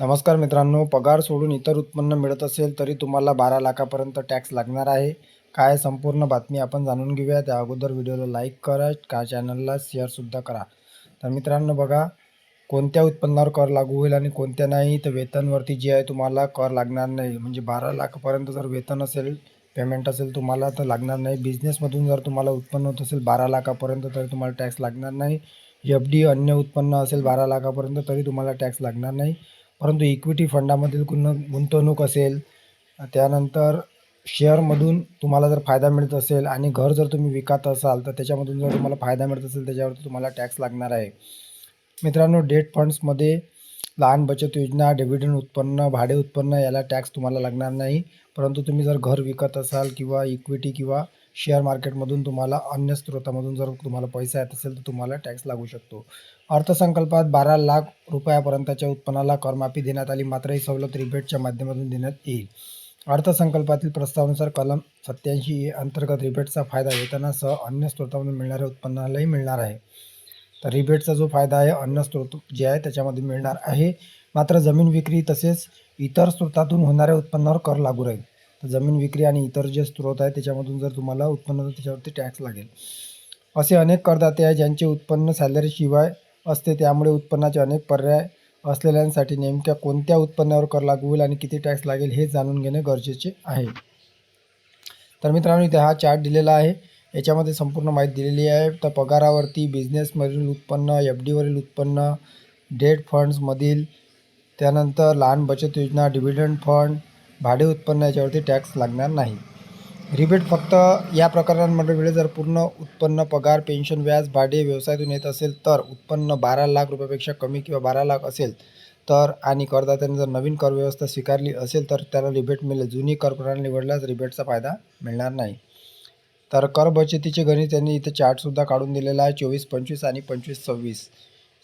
नमस्कार मित्रांनो पगार सोडून इतर उत्पन्न मिळत असेल तरी तुम्हाला बारा लाखापर्यंत टॅक्स लागणार आहे. काय संपूर्ण बातमी आपण जाणून घेऊया. त्या अगोदर व्हिडिओला लाईक करा का चॅनलला शेअरसुद्धा करा. तर मित्रांनो बघा कोणत्या उत्पन्नावर कर लागू होईल आणि कोणत्या नाही तर वेतनवरती जे आहे तुम्हाला कर लागणार नाही. म्हणजे बारा लाखापर्यंत जर वेतन असेल पेमेंट असेल तुम्हाला तर लागणार नाही. बिझनेसमधून जर तुम्हाला उत्पन्न होत असेल बारा लाखापर्यंत तरी तुम्हाला टॅक्स लागणार नाही. एफ डी अन्य उत्पन्न असेल बारा लाखापर्यंत तरी तुम्हाला टॅक्स लागणार नाही. परंतु इक्विटी फंडामधील गुण गुंतवणूक असेल त्यानंतर शेअरमधून तुम्हाला जर फायदा मिळत असेल आणि घर जर तुम्ही विकत असाल तर त्याच्यामधून जर तुम्हाला फायदा मिळत असेल त्याच्यावरती तुम्हाला टॅक्स लागणार आहे. मित्रांनो डेट फंड्समध्ये लहान बचत योजना डिव्हिडंड उत्पन्न भाडे उत्पन्न याला टॅक्स तुम्हाला लागणार नाही. परंतु तुम्ही जर घर विकत असाल किंवा इक्विटी किंवा शेअर मार्केटमधून तुम्हाला अन्य स्रोतामधून जर तुम्हाला पैसा येत असेल तर तुम्हाला टॅक्स लागू शकतो. अर्थसंकल्पात बारा लाख रुपयापर्यंतच्या उत्पन्नाला करमाफी देण्यात आली मात्र ही सवलत रिबेटच्या माध्यमातून देण्यात येईल. अर्थसंकल्पातील प्रस्तावानुसार कलम सत्याऐंशी ए अंतर्गत रिबेटचा फायदा वेतनासह अन्य स्रोतामधून मिळणाऱ्या उत्पन्नालाही मिळणार आहे. तर रिबेटचा जो फायदा आहे अन्न स्रोत जे आहे त्याच्यामध्ये मिळणार आहे. मात्र जमीन विक्री तसेच इतर स्रोतातून होणाऱ्या उत्पन्नावर कर लागू राहील. तर जमीन विक्री आणि इतर जे स्रोत आहे त्याच्यामधून जर तुम्हाला उत्पन्न त्याच्यावरती टॅक्स लागेल. असे अनेक करदाते आहे ज्यांचे उत्पन्न सॅलरीशिवाय असते त्यामुळे उत्पन्नाचे अनेक पर्याय असलेल्यांसाठी नेमक्या कोणत्या उत्पन्नावर कर लागू होईल आणि किती टॅक्स लागेल हे जाणून घेणे गरजेचे आहे. तर मित्रांनो इथे हा चार्ट दिलेला आहे. याच्यामध्ये संपूर्ण माहिती दिलेली आहे. तर पगारावरती बिझनेसमधील उत्पन्न एफ डीवरील उत्पन्न डेट फंड्समधील त्यानंतर लहान बचत योजना डिव्हिडंड फंड भाडे उत्पन्नाच्यावरती टॅक्स लागणार नाही. रिबेट फक्त या प्रकरणांमध्ये वेळेस जर पूर्ण उत्पन्न पगार पेन्शन व्याज भाडे व्यवसायातून येत असेल तर उत्पन्न बारा लाख रुपयापेक्षा कमी किंवा बारा लाख असेल तर आणि करदात्याने जर नवीन कर व्यवस्था स्वीकारली असेल तर त्याला रिबेट मिळेल. जुनी कर प्रणाली निवडल्यास रिबेटचा फायदा मिळणार नाही. तर कर बचतीचे गणित त्यांनी इथे चार्टसुद्धा काढून दिलेला आहे. चोवीस पंचवीस आणि पंचवीस सव्वीस.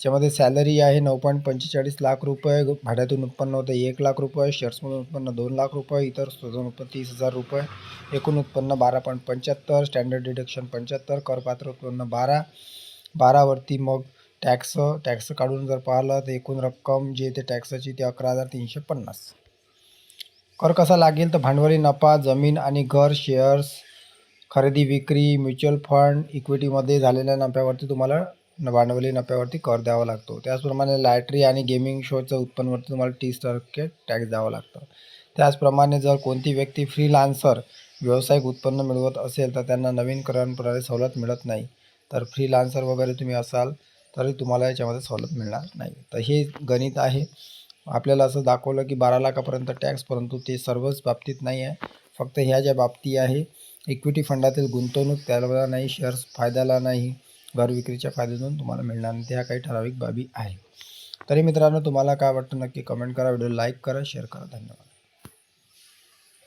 याच्यामध्ये सॅलरी आहे नऊ पॉईंट पंचेचाळीस लाख रुपये भाड्यातून उत्पन्न होते एक लाख रुपये शेअर्समधून उत्पन्न दोन लाख रुपये इतर स्रोतातून उत्पन्न तीस हजार रुपये एकूण उत्पन्न बारा पॉईंट पंच्याहत्तर स्टँडर्ड डिडक्शन पंच्याहत्तर करपात्र उत्पन्न बारा बारावरती मग टॅक्स टॅक्स काढून जर पाहिलं तर एकूण रक्कम जी ते टॅक्साची ती अकरा हजार तीनशे पन्नास. कर कसा लागेल तर भांडवली नफा जमीन आणि घर शेअर्स खरेदी विक्री म्युच्युअल फंड इक्विटीमध्ये झालेल्या नफ्यावरती तुम्हाला भांडवली नफ्यावरती कर द्यावा लागतो. त्याचप्रमाणे लॅटरी आणि गेमिंग शोचं उत्पन्नवरती तुम्हाला तीस टक्के टॅक्स द्यावं लागतं. त्याचप्रमाणे जर कोणती व्यक्ती फ्रीलान्सर व्यावसायिक उत्पन्न मिळवत असेल तर त्यांना नवीन करांप्रमाणे सवलत मिळत नाही. तर फ्रीलान्सर वगैरे तुम्ही असाल तरी तुम्हाला याच्यामध्ये सवलत मिळणार नाही. तर हे गणित आहे. आपल्याला असं दाखवलं की बारा लाखापर्यंत टॅक्स परंतु ते सर्वच बाबतीत नाही आहे. फक्त ह्या ज्या बाबती आहे इक्विटी फंडातील गुंतवणूक त्याला नाही शेअर्स फायद्याला नाही. घर विक्रीच्या फायद्यातून तुम्हाला मिळणार नाही त्या काही ठराविक बाबी आहे तरी मित्रांनो तुम्हाला काय वाटतं नक्की कमेंट करा व्हिडिओ लाईक करा शेअर करा. धन्यवाद.